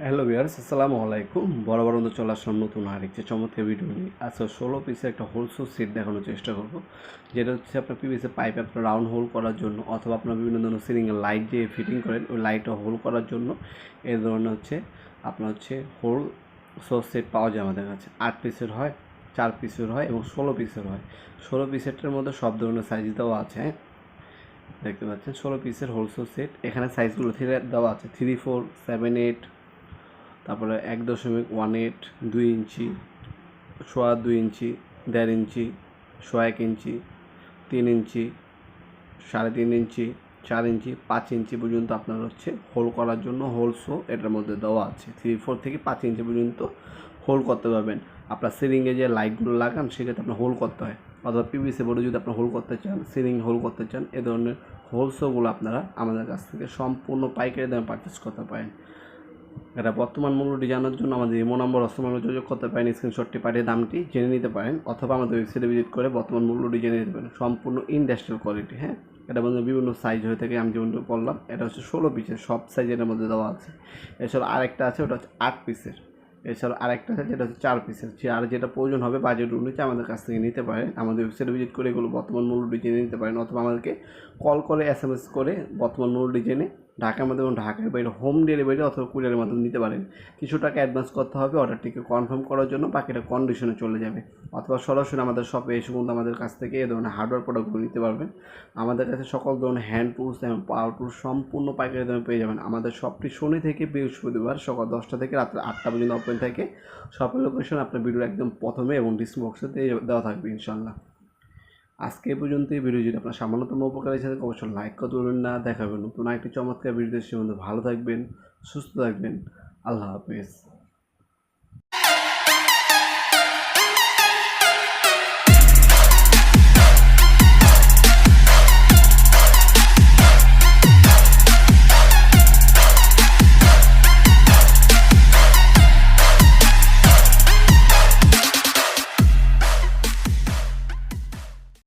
Hello বিয়ার্স আসসালামু আলাইকুম। বড় বড় চলে আসলাম নতুন আরেকটি চমৎকার ভিডিও নিয়ে। আচ্ছা ষোলো পিসের একটা হোলসেল সেট দেখানোর চেষ্টা করব। যেটা হচ্ছে আপনার পিভিসি পাইপ আপনার রাউন্ড হোল করার জন্য অথবা আপনার বিভিন্ন ধরনের সিলিংয়ে লাইট দিয়ে ফিটিং করেন, ওই লাইটটা হোল করার জন্য। এই ধরনের হচ্ছে আপনার হচ্ছে হোল সো সেট পাওয়া যায় আমাদের কাছে। আট পিসের হয়, চার পিসের হয় এবং ষোলো পিসের হয়। ষোলো পিসেরটার মধ্যে সব ধরনের সাইজ দেওয়া আছে হ্যাঁ? দেখতে পাচ্ছেন, ষোলো পিসের হোলসেল সেট এখানে সাইজগুলো থ্রি দেওয়া আছে থ্রি ফোর সেভেন এইট তারপরে এক দশমিক ওয়ান এইট দুই ইঞ্চি, সোয়া দুই ইঞ্চি, দেড় ইঞ্চি, সোয়া এক ইঞ্চি, তিন ইঞ্চি, সাড়ে তিন ইঞ্চি, চার ইঞ্চি, পাঁচ ইঞ্চি পর্যন্ত আপনার হচ্ছে হোল করার জন্য হোল শো এটার মধ্যে দেওয়া আছে। থ্রি ফোর থেকে পাঁচ ইঞ্চি পর্যন্ত হোল করতে পারবেন। আপনার সিলিংয়ে যে লাইটগুলো লাগান, সেক্ষেত্রে আপনার হোল করতে হয়। অথবা পিভিসি বোর্ডে যদি আপনার হোল করতে চান সিলিং হোল করতে চান, এ ধরনের হোল শোগুলো আপনারা আমাদের কাছ থেকে সম্পূর্ণ পাইকারি দামে পারচেস করতে পারেন। এটা বর্তমান মূল্যটি জানার জন্য আমাদের ইমো নম্বর অস্তমান যোগাযোগ করতে পারেন স্ক্রিনশটটি পাঠিয়ে দামটি জেনে নিতে পারেন, অথবা আমাদের ওয়েবসাইটে ভিজিট করে বর্তমান মূল্যটি জেনে নিতে পারেন। সম্পূর্ণ ইন্ডাস্ট্রিয়াল কোয়ালিটি হ্যাঁ? এটা মধ্যে বিভিন্ন সাইজ হয়ে থাকে, আমি যেমন বললাম, এটা হচ্ছে ষোলো পিসের সব সাইজের মধ্যে দেওয়া আছে। এছাড়া আরেকটা আছে, ওটা হচ্ছে আট পিসের এছাড়া আরেকটা আছে, যেটা হচ্ছে চার পিসের আর যেটা প্রয়োজন হবে বাজেট অনুযায়ী আমাদের কাছ থেকে নিতে পারেন। আমাদের ওয়েবসাইটে ভিজিট করে এগুলো বর্তমান মূল্যটি জেনে নিতে পারেন, অথবা আমাদেরকে কল করে এস এম এস করে বর্তমান মূল্যটি জেনে ঢাকার মধ্যে এবং ঢাকার বাইরে হোম ডেলিভারি অথবা কুরিয়ারের মাধ্যমে নিতে পারেন। কিছু টাকা অ্যাডভান্স করতে হবে অর্ডারটিকে কনফার্ম করার জন্য বাকিটা কন্ডিশনে চলে যাবে। অথবা সরাসরি আমাদের শপে এসে কিন্তু আমাদের কাছ থেকে এই ধরনের হার্ডওয়্যার প্রোডাক্টগুলো নিতে পারবেন। আমাদের কাছে সকল ধরনের হ্যান্ড টুলস এবং পাওয়ার টুলস সম্পূর্ণ পাইকারি দামে পেয়ে যাবেন। আমাদের শপটি শনি থেকে বৃহস্পতিবার সকাল দশটা থেকে রাত্রে আটটা পর্যন্ত ওপেন থাকে। শপের লোকেশন আপনার ভিডিওর একদম প্রথমে এবং ডিসক্রিপশন বক্সে দেওয়া থাকবে ইনশাল্লাহ আজকে পর্যন্ত এই ভিডিও যদি আপনার সামান্যতম উপকার হিসেবে অবশ্যই লাইক করতে বলবেন না। দেখাবেন নতুন একটি চমৎকার ভিডিও সে ভালো থাকবেন, সুস্থ থাকবেন। আল্লাহ হাফিজ।